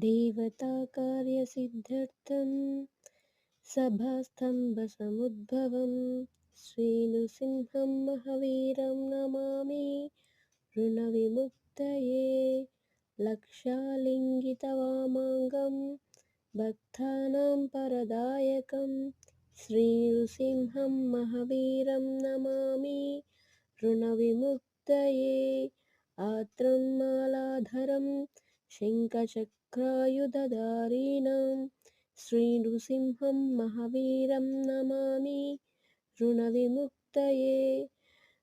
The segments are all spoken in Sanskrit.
देवताकार्यसिद्ध्यर्थं सभास्तम्भसमुद्भवं श्रीनृसिंहं महावीरं नमामि ऋणविमुक्तये लक्षालिङ्गितवामाङ्गं भक्तानां परदायकं श्रीनृसिंहं महावीरं नमामि ऋणविमुक्तये आत्रं मालाधरं शङ्खचक्रायुधधारिणां श्रीनृसिंहं महावीरं नमामि। ऋणविमुक्तये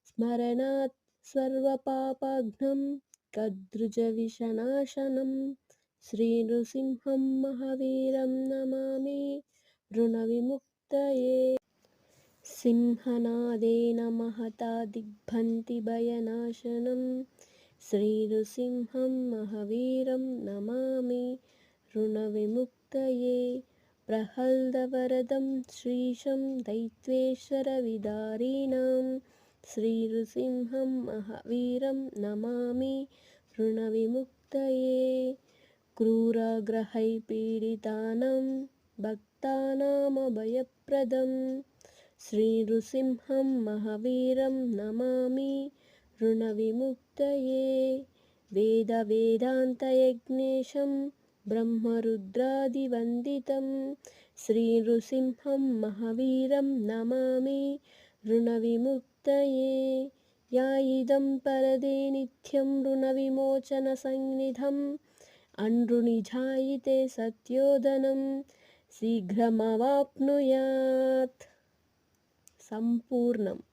स्मरणात् सर्वपापाघ्नं कदृजविषनाशनं श्रीनृसिंहं महावीरं नमामि। ऋणविमुक्तये सिंहनादेन महता दिग्भन्तिभयनाशनं श्रीनृसिंहं महावीरं नमामि। ऋणविमुक्तये प्रहल्दवरदं श्रीशं दैत्वेश्वरविदारिणां। श्रीनृसिंहं महावीरं नमामि। ऋणविमुक्तये क्रूरग्रहैः पीडितानां भक्तानामभयप्रदं। श्रीनृसिंहं महावीरं नमामि ऋणविमुक्तये वेदवेदान्तयज्ञेशं ब्रह्मरुद्रादिवन्दितं। श्रीनृसिंहं महावीरं नमामि ऋणविमुक्तये या इदं परदे नित्यं ऋणविमोचनसन्निधम् अनृणिजायिते सत्योदनं शीघ्रमवाप्नुयात्। सम्पूर्णम्